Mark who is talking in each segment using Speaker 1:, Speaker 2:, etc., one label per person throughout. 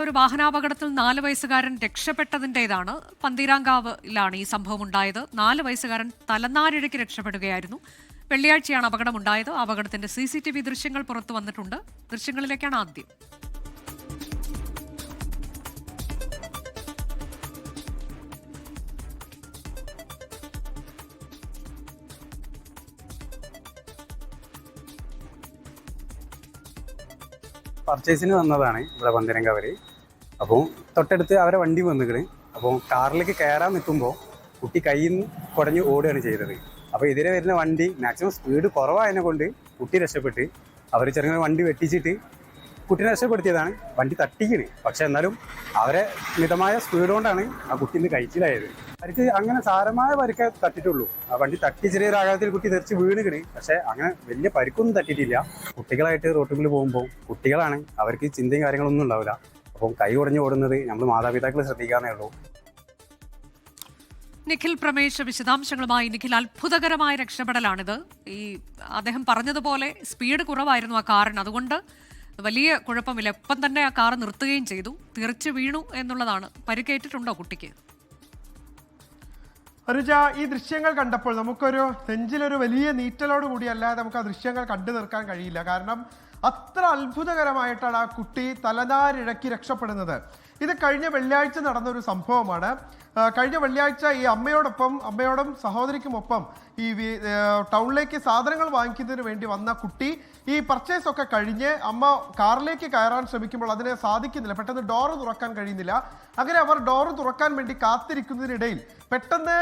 Speaker 1: ഒരു വാഹനാപകടത്തിൽ നാല് വയസ്സുകാരൻ രക്ഷപ്പെട്ടതിന്റെതാണ് പന്തീരാങ്കാവിലാണ് ഈ സംഭവം ഉണ്ടായത് നാല് വയസ്സുകാരൻ തലനാരിഴയ്ക്ക് രക്ഷപ്പെടുകയായിരുന്നു. വെള്ളിയാഴ്ചയാണ് അപകടമുണ്ടായത്. അപകടത്തിന്റെ സി സി ടി വി ദൃശ്യങ്ങൾ പുറത്തു വന്നിട്ടുണ്ട്. ദൃശ്യങ്ങളിലേക്കാണ് ആദ്യം.
Speaker 2: പർച്ചേസിന് വന്നതാണ് ഇവിടെ പന്തരങ്കാവര് അപ്പോൾ തൊട്ടടുത്ത് അവരെ വണ്ടി വന്നിക്കണ്. അപ്പോൾ കാറിലേക്ക് കയറാൻ നിൽക്കുമ്പോൾ കുട്ടി കയ്യിൽ നിന്ന് കുടഞ്ഞ് ഓടുകയാണ് ചെയ്തത്. അപ്പോൾ എതിരെ വരുന്ന വണ്ടി മാക്സിമം സ്പീഡ് കുറവായതിനെ കൊണ്ട് കുട്ടി രക്ഷപ്പെട്ട് അവർ ചെറിയ വണ്ടി വെട്ടിച്ചിട്ട് കുട്ടിനെ രക്ഷപ്പെടുത്തിയതാണ്. വണ്ടി തട്ടിക്കണ്. പക്ഷെ എന്നാലും അവരെ മിതമായ സ്പീഡ് കൊണ്ടാണ് ആ കുട്ടി ഇന്ന് കഴിച്ചിലായത്. അവർക്ക് അങ്ങനെ സാരമായ പരിക്കെ തട്ടിട്ടുള്ളൂ. ആ വണ്ടി തട്ടി ചെറിയൊരു ആഘാതത്തിൽ കുട്ടി തെറിച്ച് വീണുകണ് പക്ഷെ അങ്ങനെ വലിയ പരിക്കൊന്നും തട്ടിയിട്ടില്ല. കുട്ടികളായിട്ട് റോട്ടുകളിൽ പോകുമ്പോൾ കുട്ടികളാണ്. അവർക്ക് ചിന്തയും കാര്യങ്ങളൊന്നും ഉണ്ടാവില്ല. അപ്പം കൈ ഉടഞ്ഞു ഓടുന്നത് നമ്മൾ മാതാപിതാക്കൾ ശ്രദ്ധിക്കാന്നേ ഉള്ളൂ.
Speaker 1: നിഖിൽ പ്രമേശ് വിശദാംശങ്ങളുമായി നിഖിൽ അത്ഭുതകരമായ രക്ഷപ്പെടലാണിത്. ഈ അദ്ദേഹം പറഞ്ഞതുപോലെ സ്പീഡ് കുറവായിരുന്നു ആ കാറിന്. അതുകൊണ്ട് വലിയ കുഴപ്പമില്ല. എപ്പം തന്നെ ആ കാർ നിർത്തുകയും ചെയ്തു. തിരിച്ചു വീണു എന്നുള്ളതാണ്. പരിക്കേറ്റിട്ടുണ്ടോ കുട്ടിക്ക്?
Speaker 3: അനുജ ഈ ദൃശ്യങ്ങൾ കണ്ടപ്പോൾ നമുക്കൊരു നെഞ്ചിലൊരു വലിയ നീറ്റലോട് കൂടിയല്ലാതെ നമുക്ക് ആ ദൃശ്യങ്ങൾ കണ്ടു നിർക്കാൻ കഴിയില്ല. കാരണം അത്ര അത്ഭുതകരമായിട്ടാണ് ആ കുട്ടി തലനാരിഴക്കി രക്ഷപ്പെടുന്നത്. ഇത് കഴിഞ്ഞ വെള്ളിയാഴ്ച നടന്ന ഒരു സംഭവമാണ് കഴിഞ്ഞ വെള്ളിയാഴ്ച ഈ അമ്മയോടൊപ്പം അമ്മയോടും സഹോദരിക്കുമൊപ്പം ഈ ടൗണിലേക്ക് സാധനങ്ങൾ വാങ്ങിക്കുന്നതിന് വേണ്ടി വന്ന കുട്ടി ഈ പർച്ചേസ് ഒക്കെ കഴിഞ്ഞ് അമ്മ കാറിലേക്ക് കയറാൻ ശ്രമിക്കുമ്പോൾ അതിനെ സാധിക്കുന്നില്ല. പെട്ടെന്ന് ഡോറ് തുറക്കാൻ കഴിയുന്നില്ല. അങ്ങനെ അവർ ഡോറ് തുറക്കാൻ വേണ്ടി കാത്തിരിക്കുന്നതിനിടയിൽ പെട്ടെന്ന്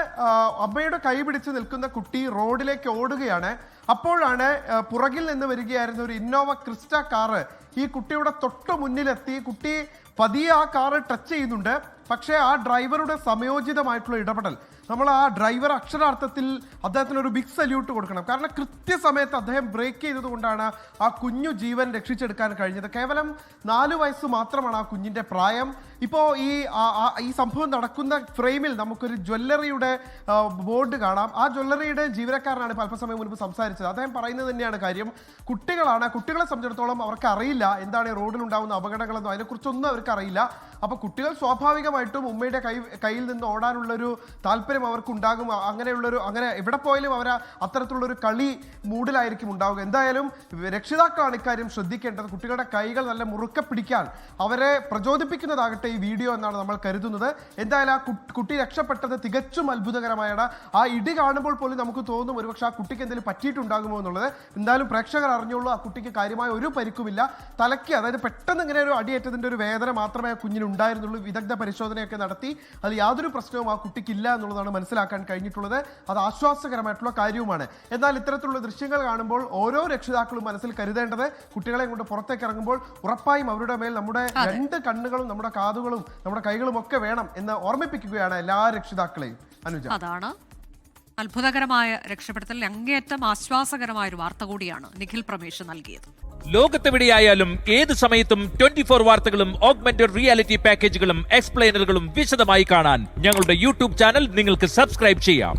Speaker 3: അമ്മയുടെ കൈ പിടിച്ച് നിൽക്കുന്ന കുട്ടി റോഡിലേക്ക് ഓടുകയാണ്. അപ്പോഴാണ് പുറകിൽ നിന്ന് വരികയായിരുന്ന ഒരു ഇന്നോവ ക്രിസ്റ്റ കാറ് ഈ കുട്ടിയുടെ തൊട്ട് മുന്നിലെത്തി. കുട്ടി പതിയെ ആ കാറ് ടച്ച് ചെയ്യുന്നുണ്ട്. പക്ഷേ ആ ഡ്രൈവറുടെ സമയോചിതമായിട്ടുള്ള ഇടപെടൽ. നമ്മൾ ആ ഡ്രൈവർ അക്ഷരാർത്ഥത്തിൽ അദ്ദേഹത്തിന് ഒരു ബിഗ് സല്യൂട്ട് കൊടുക്കണം. കാരണം കൃത്യസമയത്ത് അദ്ദേഹം ബ്രേക്ക് ചെയ്തതുകൊണ്ടാണ് ആ കുഞ്ഞു ജീവൻ രക്ഷിച്ചെടുക്കാൻ കഴിഞ്ഞത്. കേവലം നാല് വയസ്സ് മാത്രമാണ് ആ കുഞ്ഞിന്റെ പ്രായം. ഇപ്പോൾ ഈ ഈ സംഭവം നടക്കുന്ന ഫ്രെയിമിൽ നമുക്കൊരു ജ്വല്ലറിയുടെ ബോർഡ് കാണാം. ആ ജ്വല്ലറിയുടെ ജീവനക്കാരനാണ് ഇപ്പോൾ അല്പസമയം മുൻപ് സംസാരിച്ചത്. അദ്ദേഹം പറയുന്നത് തന്നെയാണ് കാര്യം. കുട്ടികളാണ് കുട്ടികളെ സംബന്ധിച്ചിടത്തോളം അവർക്ക് അറിയില്ല എന്താണ് ഉണ്ടാകുന്ന അപകടങ്ങളെന്നോ അതിനെക്കുറിച്ചൊന്നും അവർക്ക് അറിയില്ല അപ്പോൾ കുട്ടികൾ സ്വാഭാവികമായിട്ടും ഉമ്മയുടെ കൈ കയ്യിൽ നിന്ന് ഓടാനുള്ളൊരു താല്പര്യം അവർക്ക് ഉണ്ടാകും അ- അങ്ങനെയുള്ളൊരു അങ്ങനെ എവിടെ പോയാലും അവർ അത്തരത്തിലുള്ളൊരു കളി മൂഡിലായിരിക്കും ഉണ്ടാവുക. എന്തായാലും രക്ഷിതാക്കളാണ് ഇക്കാര്യം ശ്രദ്ധിക്കേണ്ടത്. കുട്ടികളുടെ കൈകൾ നല്ല മുറുക്കെ പിടിക്കാൻ അവരെ പ്രചോദിപ്പിക്കുന്നതാകട്ടെ ഈ വീഡിയോ എന്നാണ് നമ്മൾ കരുതുന്നത്. എന്തായാലും ആ കുട്ടി രക്ഷപ്പെട്ടത് തികച്ചും അത്ഭുതകരമായാണ്. ആ ഇടി കാണുമ്പോൾ പോലും നമുക്ക് തോന്നും ഒരുപക്ഷെ ആ കുട്ടിക്ക് എന്തെങ്കിലും പറ്റിയിട്ടുണ്ടാകുമോ എന്നുള്ളത്. എന്തായാലും പ്രേക്ഷകർ അറിഞ്ഞുള്ളൂ ആ കുട്ടിക്ക് കാര്യമായ ഒരു പരിക്കുമില്ല. തലയ്ക്ക് അതായത് പെട്ടെന്ന് ഇങ്ങനെ ഒരു അടിയേറ്റതിന്റെ ഒരു വേദന മാത്രമേ ആ കുഞ്ഞിന് ഉണ്ടായിരുന്നുള്ളൂ. വിദഗ്ധ പരിശോധനയൊക്കെ നടത്തി. അത് യാതൊരു പ്രശ്നവും ആ കുട്ടിക്കില്ല എന്നുള്ളതാണ് മനസ്സിലാക്കാൻ കഴിഞ്ഞിട്ടുള്ളത്. അത് ആശ്വാസകരമായിട്ടുള്ള കാര്യവുമാണ്. എന്നാൽ ഇത്തരത്തിലുള്ള ദൃശ്യങ്ങൾ കാണുമ്പോൾ ഓരോ രക്ഷിതാക്കളും മനസ്സിൽ കരുതേണ്ടത് കുട്ടികളെ കൊണ്ട് പുറത്തേക്ക് ഇറങ്ങുമ്പോൾ ഉറപ്പായും അവരുടെ മേൽ നമ്മുടെ രണ്ട് കണ്ണുകളും നമ്മുടെ കാതുകളും നമ്മുടെ കൈകളും ഒക്കെ വേണം എന്ന് ഓർമ്മിപ്പിക്കുകയാണ് എല്ലാ രക്ഷിതാക്കളെയും. അനുജ.
Speaker 1: അതാണ് അത്ഭുതകരമായ രക്ഷപ്പെടുത്തൽ അങ്ങേയറ്റം ആശ്വാസകരമായ ഒരു വാർത്ത കൂടിയാണ് നിഖിൽ പ്രമേശ് നൽകിയത്.
Speaker 4: ലോകത്തെവിടെയായാലും ഏത് സമയത്തും ട്വന്റി ഫോർ വാർത്തകളും ഓഗ്മെന്റഡ് റിയാലിറ്റി പാക്കേജുകളും എക്സ്പ്ലെയിനറുകളും വിശദമായി കാണാൻ ഞങ്ങളുടെ യൂട്യൂബ് ചാനൽ നിങ്ങൾക്ക് സബ്സ്ക്രൈബ് ചെയ്യാം.